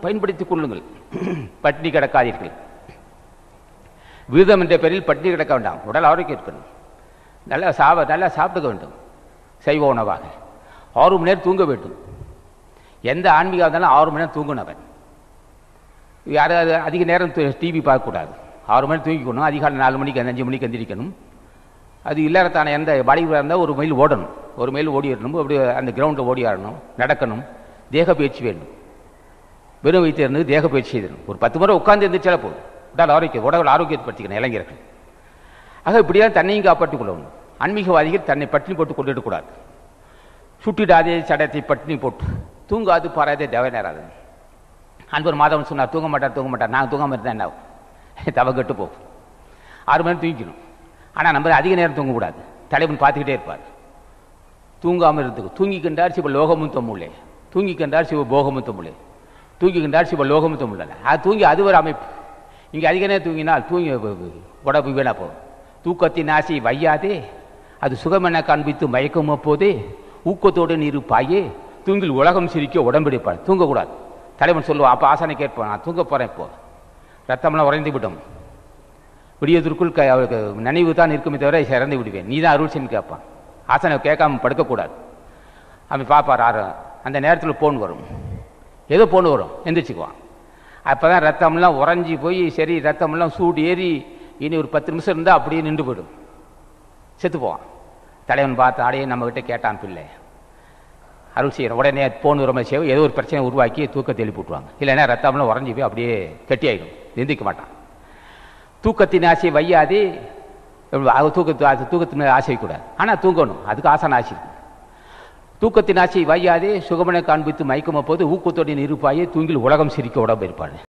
பயன்படுத்திக் கொள்ளுங்கள். பட்டினி கிடக்காதீர்கள். விரதம் என்ற பெயரில் பட்டினி கிடக்க வேண்டாம். உடல் ஆரோக்கியம் இருக்கணும். நல்லா சாவ நல்லா சாப்பிட்டுக்க வேண்டும். சைவ உணவாக. ஆறு மணி நேரம் தூங்க வேண்டும். எந்த ஆன்மீகம் இருந்தாலும் ஆறு மணி நேரம் தூங்கணும் அவன் யாராவது அதிக நேரம் டிவி பார்க்கக்கூடாது. ஆறு மணி தூங்கிக்கணும். அதிகாலை நாலு மணிக்கு அஞ்சு மணிக்கு எந்திரிக்கணும். அது இல்லாதத்தான எந்த பாடிகளாக இருந்தால் ஒரு மைல் ஓடணும். ஒரு மைல் ஓடிடணும். அப்படி அந்த கிரவுண்டில் ஓடி ஆடணும் நடக்கணும். தேக பயிற்சி வேண்டும். வெறும் வைத்து இருந்து தேக பயிற்சி செய்திடணும் ஒரு பத்து முறை உட்கார்ந்து எந்திரிச்சாலே போதும். உடல் ஆரோக்கியம் உடல் ஆரோக்கியப்படுத்திக்கணும் இளைஞர்கள். ஆக இப்படியெல்லாம் தன்னையும் காப்பாற்றிக் கொள்ளணும் ஆன்மீகவாதிகள் தன்னை பட்டினி போட்டு கொண்டுடக்கூடாது சுட்டிடாதே சடத்தை பட்டினி போட்டு. தூங்காது பாராதே தேவை நேராது. அன்பர் மாதவன் சொன்னார் தூங்க மாட்டார் தூங்க மாட்டார். நாங்கள் தூங்காமல் இருந்தால் என்ன ஆகும்? தவ கெட்டு போகும். ஆறு மணி தூங்கிக்கணும். ஆனால் நம்ம அதிக நேரம் தூங்கக்கூடாது. தலைவன் பார்த்துக்கிட்டே இருப்பார். தூங்காமல் இருந்துக்கும் தூங்கி கண்டார் சிவ லோகமும் தம்முள்ளே. கண்டார் சிவ போகமும் தம்முள்ளே. தூங்கிக்கின்றார் சிவ லோகமும் தம்முள்ள அது தூங்கி அது ஒரு அமைப்பு. இங்கே அதிக நேரம் தூங்கினால் தூங்கி உடம்பு வீணா போகும். தூக்கத்தின் ஆசை வையாதே. அது சுகமென காண்பித்து மயக்கும் போதே ஊக்கத்தோடு நீர் பாயே. தூங்கில் உலகம் சிரிக்க உடம்பெடுப்பான் தூங்கக்கூடாது. தலைவன் சொல்லுவான் அப்போ ஆசனை கேட்பான் நான் தூங்க போகிறேன் இப்போ ரத்தமெல்லாம் உறைந்து விடும். விடியதற்குள் க அவளுக்கு நினைவு தான் இருக்குமே தவிர இறந்து விடுவேன். நீ தான் அருள் செய்யு கேட்பான். ஆசனை கேட்காம படுக்கக்கூடாது. அவன் பார்ப்பார் ஆறு. அந்த நேரத்தில் போன் வரும். ஏதோ பொண்ணு வரும் எந்திரிச்சுக்குவான். அப்போ தான் ரத்தம்லாம் உறைஞ்சி போய் சரி ரத்தம்லாம் சூடு ஏறி இனி ஒரு பத்து நிமிஷம் இருந்தால் அப்படியே நின்று போயிடும். செத்து போவான் தலைவன் பார்த்து ஆடையே நம்மக்கிட்ட கேட்டான் பிள்ளை. அருள் செய்யணும் உடனே போன் உரமை செய்வோம் ஏதோ ஒரு பிரச்சனை உருவாக்கி தூக்கத்தை எழுப்பி விட்டுருவாங்க. இல்லைன்னா ரத்தம்லாம் உறைஞ்சி போய் அப்படியே கட்டி ஆகிடும் நிந்திக்க மாட்டான். தூக்கத்தின் ஆசை வையாது தூக்கத்து தூக்கத்தின் ஆசை கூடாது ஆனால் தூங்கணும். அதுக்கு ஆசான ஆசை இருக்கும் தூக்கத்தின் ஆசை வையாதே சுகமனை காண்பித்து மயக்கும் போது ஊக்கத்தோடு இருப்பாயே தூங்கில் உலகம் சிரிக்க உடம்பு இருப்பாள்